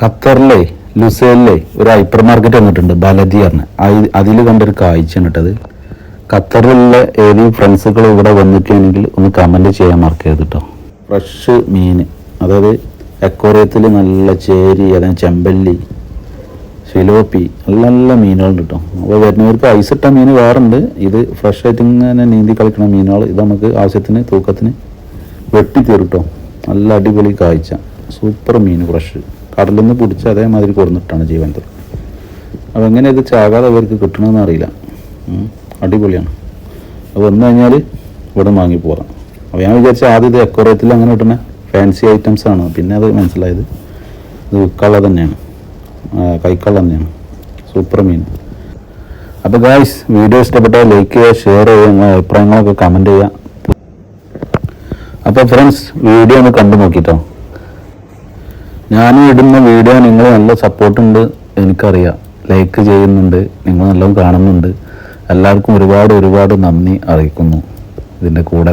ഖത്തറിലെ ലുസേലിലെ ഒരു hyper market വന്നിട്ടുണ്ട് ബലജി പറഞ്ഞ അതിൽ കണ്ടൊരു കാഴ്ചയാണ് കേട്ടത്. ഖത്തറിലുള്ള ഏതെങ്കിലും ഫ്രണ്ട്സുകൾ ഇവിടെ വന്നിട്ടുണ്ടെങ്കിൽ ഒന്ന് കമന്റ് ചെയ്യാൻ മറക്കരുത് കേട്ടോ. ഫ്രഷ് മീൻ. അതായത് അക്വറിയത്തിൽ നല്ല ചേരി അതായത് ചെമ്പല്ലി ഫിലോപ്പി നല്ല നല്ല മീനുകളുണ്ട് കേട്ടോ. അപ്പോൾ വരുന്നവർക്ക് ഐസ് ഇട്ട മീൻ വേറുണ്ട്. ഇത് ഫ്രഷ് ആയിട്ട് ഇങ്ങനെ നീന്തി കളിക്കുന്ന മീനുകൾ ഇത് നമുക്ക് ആവശ്യത്തിന് തൂക്കത്തിന് വെട്ടി തീർട്ടോ നല്ല അടിപൊളി കാഴ്ച. സൂപ്പർ മീൻ ഫ്രഷ് കടലിൽ നിന്ന് പിടിച്ച് അതേമാതിരി കൊടുന്നിട്ടാണ് ജീവനത്തിൽ അപ്പോൾ എങ്ങനെ ഇത് ചാകാതെ അവർക്ക് കിട്ടണമെന്ന് അറിയില്ല. അടിപൊളിയാണ്. അപ്പോൾ വന്നു കഴിഞ്ഞാൽ ഇവിടെ വാങ്ങി പോകാം അപ്പോൾ ഞാൻ വിചാരിച്ച ആദ്യം ഇത് അങ്ങനെ കിട്ടുന്ന ഫാൻസി ഐറ്റംസ് ആണ്. പിന്നെ അത് മനസ്സിലായത് ഇത് വിൽക്കാനുള്ള തന്നെയാണ്. കൈക്കള തന്നെയാണ്. സൂപ്പർ മീൻ. അപ്പോൾ ഗായ്സ് വീഡിയോ ഇഷ്ടപ്പെട്ടാൽ ലൈക്ക് ചെയ്യുക ഷെയർ ചെയ്യുക നിങ്ങളുടെ അഭിപ്രായങ്ങളൊക്കെ കമന്റ് ചെയ്യുക. അപ്പോൾ ഫ്രണ്ട്സ് വീഡിയോ ഒന്ന് കണ്ടു നോക്കിട്ടോ. ഞാൻ ഇടുന്ന വീഡിയോ നിങ്ങൾ നല്ല സപ്പോർട്ടുണ്ട് എനിക്കറിയാം. ലൈക്ക് ചെയ്യുന്നുണ്ട് നിങ്ങൾ നല്ലോണം കാണുന്നുണ്ട്. എല്ലാവർക്കും ഒരുപാട് ഒരുപാട് നന്ദി അറിയിക്കുന്നു ഇതിന്റെ കൂടെ.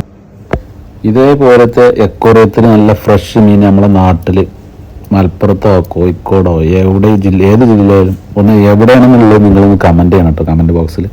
ഇതേപോലത്തെ എക്കോറിയത്തിന് നല്ല ഫ്രഷ് മീൻ നമ്മളെ നാട്ടിൽ മലപ്പുറത്തോ കോഴിക്കോടോ എവിടെ ജില്ല ഏത് ജില്ലയിലും ഒന്ന് എവിടെയാണെന്നുള്ളത് നിങ്ങളൊന്ന് കമന്റ് ചെയ്യണം കേട്ടോ കമന്റ് ബോക്സിൽ